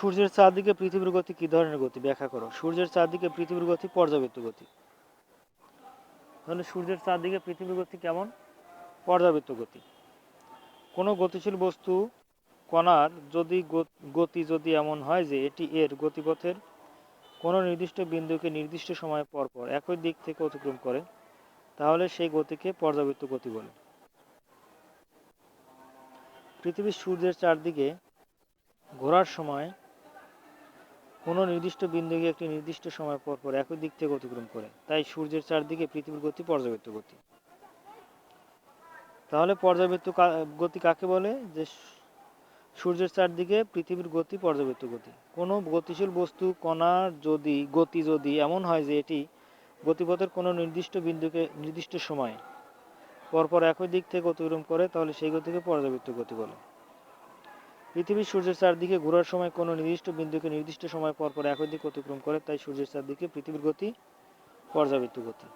সূর্যের চারদিকে পৃথিবীর গতি কি ধরনের গতি? ব্যাখ্যা করো। সূর্যের চারদিকে পৃথিবীর গতি, পর্যাবৃত্ত গতি। তাহলে সূর্যের চারদিকে পৃথিবীর গতি কেমন? পর্যাবৃত্ত গতি। কোনো গতিশীল বস্তু, কণার যদি গতি যদি এমন হয় যে এটি এর গতিপথের কোনো নির্দিষ্ট বিন্দুকে নির্দিষ্ট সময় পর পর একই দিক থেকে অতিক্রম করে, তাহলে সেই গতিকে পর্যাবৃত্ত গতি বলে। পৃথিবীর সূর্যের চারদিকে ঘোরার সময় কোনো নির্দিষ্ট বিন্দুকে একটি নির্দিষ্ট সময় পর পর একই দিক থেকে অতিক্রম করে। তাই সূর্যের চারদিকে পৃথিবীর গতি পর্যাবৃত্ত গতি। তাহলে পর্যাবৃত্ত কা- গতি কাকে বলে? যে সূর্যের চারদিকে পৃথিবীর গতি পর্যাবৃত্ত গতি। কোনো গতিশীল বস্তু কণার যদি, গতি যদি এমন হয় যে এটি গতিপথের কোনো নির্দিষ্ট বিন্দুকে নির্দিষ্ট সময় পরপর একই দিক থেকে অতিক্রম করে, তাহলে সেই গতিকে পর্যাবৃত্ত গতি বলে। পৃথিবী সূর্যের চারদিকে ঘোরার সময় কোনো নির্দিষ্ট বিন্দুকে নির্দিষ্ট সময় পরপর একই দিক অতিক্রম করে, তাই সূর্যের চারদিকে পৃথিবীর গতি, পর্যাবৃত্ত গতি।